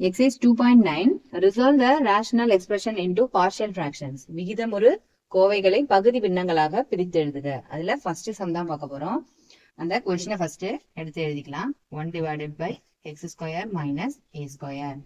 Exercise 2.9 Resolve the rational expression into partial fractions. விகிதமுறு கோவைகளை பகுதி பின்னங்களாக பிரித்து எழுதுக. அதுல ஃபர்ஸ்ட் சம் தான் பார்க்க போறோம். அந்த கொஸ்டினை ஃபர்ஸ்ட் எடுத்து எழுதிக்கலாம். One divided by x square minus a square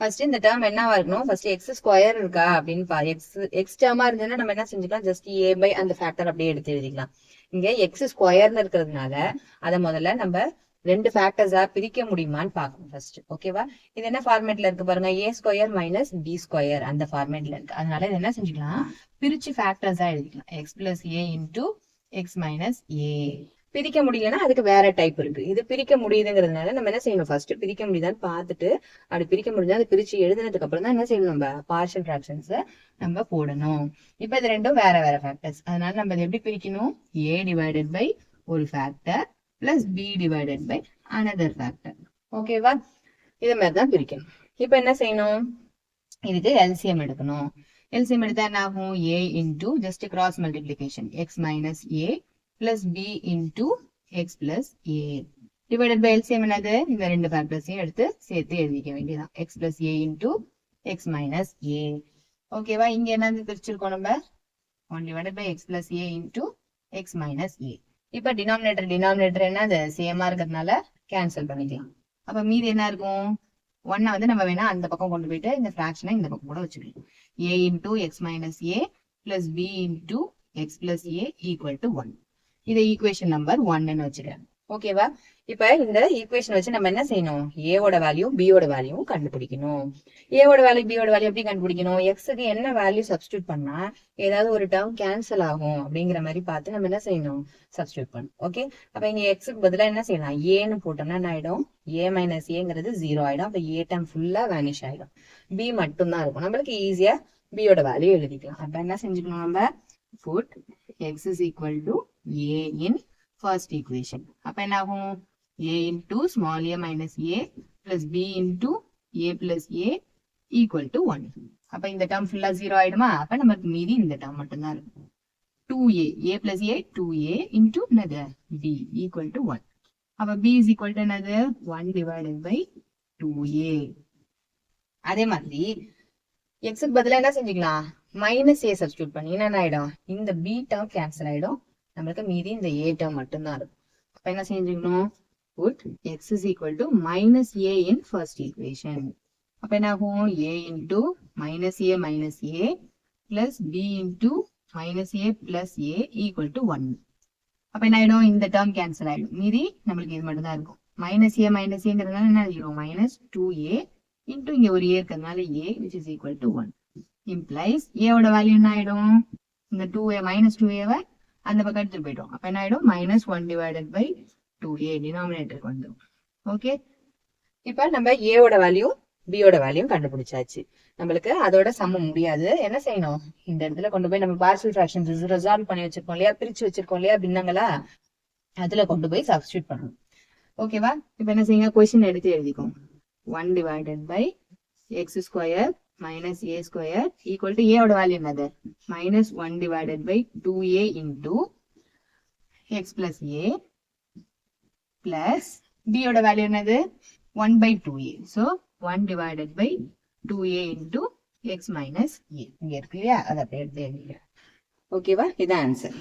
first இந்த டேர்ம் என்னவா இருக்கணும் ஃபர்ஸ்ட் எக்ஸ் ஸ்கொயர் இருக்கா அப்படின்னு பா எக்ஸ் எக்ஸ் டேர்மா இருந்ததுன்னா நம்ம என்ன செஞ்சுக்கலாம்? ஜஸ்ட் ஏ பை அந்த ஃபேக்டர் அப்படியே எடுத்து எழுதிக்கலாம். இங்க எக்ஸ் ஸ்கொயர்னு இருக்கிறதுனால அதை முதல்ல நம்ம ரெண்டு ஃபேக்டர்ஸா பிரிக்க முடியுமான்னு பார்க்கணும் ஃபர்ஸ்ட் ஓகேவா இது என்ன ஃபார்மேட்ல இருக்கு பாருங்க? A square minus b square அந்த ஃபார்மேட்ல இருக்கு. அதனால இது என்ன செஞ்சுக்கலாம்? பிரிச்சு ஃபேக்டர்ஸா எழுதிக்கலாம். X plus a into x minus a பிரிக்க முடியலன்னா அதுக்கு வேற டைப் இருக்கு. இது பிரிக்க முடியுதுங்கிறதுனால நம்ம என்ன செய்யணும் ஃபர்ஸ்ட் பிரிக்க முடியுதான்னு பார்த்துட்டு அப்படி பிரிக்க முடிஞ்சா அதை பிரிச்சு எழுதுனதுக்கு அப்புறம் தான் என்ன செய்யணும் நம்ம பார்ஷியல் ஃபிராக்ஷன்ஸ் நம்ம போடணும். இப்போ இது ரெண்டும் வேற வேற ஃபேக்டர்ஸ் அதனால நம்ம இதை எப்படி பிரிக்கணும்? ஏ டிவைடட் பை ஒரு factor plus b divided by another factor ஓகேவா இது மாதிரி தான் பிரிக்கணும். இப்போ என்ன செய்யணும்? இதுக்கு எல்சிஎம் எடுக்கணும். எல்சிஎம் எடுத்தா என்ன ஆகும்? A into just cross multiplication x minus a plus b into x plus a divided by LCM என்னது? இந்த ரெண்டு ஃபேக்டர்ஸையும் எடுத்து சேர்த்து எழுதிக்க வேண்டியதான் x plus a into x minus a ஓகேவா இங்க என்னது பிரிச்சிருக்கோம் நம்ம? One divided by x plus a into x minus a இப்ப டினாமினேட்டர் டினாமினேட்டர் என்ன அது சேமா இருக்கிறதுனால கேன்சல் பண்ணிக்கலாம். அப்ப மீதி என்ன இருக்கும்? ஒன்னை வந்து நம்ம வேணா அந்த பக்கம் கொண்டு போயிட்டு இந்த ஃபிராக்ஷனை இந்த பக்கம் கூட வச்சுக்கலாம். A into x minus a plus b into x plus a equal to one இதை ஈக்குவேஷன் நம்பர் ஒன்னு வச்சுக்கிறேன். ஓகேவா இப்ப இந்த ஈக்குவேஷன் வச்சு நம்ம என்ன செய்யணும்? ஏவோட வேல்யூ பியோட வேல்யூ கண்டுபிடிக்கணும். ஏவோட வேல்யூ பியோட வேல்யூ எப்படி கண்டுபிடிக்கணும்? எக்ஸுக்கு என்ன வேல்யூ சப்ஸ்டியூட் பண்ணா ஏதாவது ஒரு டேர்ம் கேன்சல் ஆகும் அப்படிங்கிற மாதிரி பார்த்து நம்ம என்ன செய்யணும்? சப்ஸ்டியூட் பண்ணணும். ஓகே அப்ப இங்க எக்ஸுக்கு பதிலா என்ன செய்யலாம்? ஏன்னு போட்டோம்னா என்ன ஆயிடும்? ஏ மைனஸ் ஏங்கிறது ஜீரோ ஆயிடும். அப்ப ஏ டேம் ஃபுல்லா வேனிஷ் ஆயிடும். பி மட்டும் தான் இருக்கும். நம்மளுக்கு ஈஸியா பியோட வேல்யூ எழுதிக்கலாம். அப்ப என்ன செஞ்சுக்கணும் நம்ம? Put x is equal to a in first equation அப்ப என்ன ஆகும் a into small a minus a plus b into a plus a equal to one அப்ப இந்த டேர்ம் ஃபுல்லா ஜீரோ ஆயிடுமா? அப்ப நமக்கு மீதி இந்த டேர்ம் மட்டும்தான் இருக்கும். Two a a plus a two a into என்னது? பி ஈக்குவல் டு ஒன் அப்ப பி இஸ் ஈக்குவல் டு என்னது? One divided by two a அதே மாதிரி எக்ஸுக்கு பதிலா என்ன செஞ்சுக்கலாம்? மைனஸ் ஏ சப்ஸ்டியூட் பண்ணி என்ன ஆயிடும்? இந்த பி டேர்ம் கேன்சல் ஆயிடும். நம்மளுக்கு மீதி இந்த ஏ டேர்ம் மட்டும்தான் இருக்கும். அப்ப என்ன செஞ்சுக்கணும்? Put x is equal to minus a in first equation அப்ப என்ன ஆகும் a into minus a minus a plus b into minus a plus a equal to 1. அப்ப என்ன ஆயிடும்? இந்த டேர்ம் கேன்சல் ஆயிடும். மீதி நம்மளுக்கு இது மட்டும் தான் இருக்கும் மைனஸ் ஏ மைனஸ் ஏங்கிறதுனால என்ன எழுதிடும் மைனஸ் டூ ஏ இன்டூ இங்க ஒரு ஏ இருக்கிறதுனால a which is equal to one implies ஏவோட வேல்யூ என்ன ஆயிடும்? இந்த டூ ஏ மைனஸ் டூ ஏவை அந்த பக்கம் எடுத்துட்டு போயிட்டோம். அப்ப என்ன ஆயிடும்? Minus one divided by two a டினாமினேட்டருக்கு வந்துடும். ஓகே இப்ப நம்ம ஏவோட வேல்யூ பியோட வேல்யூ கண்டுபிடிச்சாச்சு. நம்மளுக்கு அதோட சம்ம முடியாது. என்ன செய்யணும்? இந்த இடத்துல கொண்டு போய் நம்ம பார்சல் ஃபிராக்ஷன் ரிசால்வ் பண்ணி வச்சிருக்கோம் இல்லையா? பிரிச்சு வச்சிருக்கோம் இல்லையா? பின்னங்களா? அதுல கொண்டு போய் சப்ஸ்டியூட் பண்ணணும். ஓகேவா இப்ப என்ன செய்யுங்க? கொஸ்டின் எடுத்து எழுதிக்கோங்க. One divided by x square minus a square equal to ஏவோட வேல்யூ என்னது? Minus one divided by two into x plus a a b ஓட வேல்யூ என்னது? One by two a so one divided by two x minus x minus a இங்க இருக்கு இல்லையா? அதை அப்படியே எடுத்து எழுதிக்கிறேன் ஓகேவா இதான் ஆன்சர்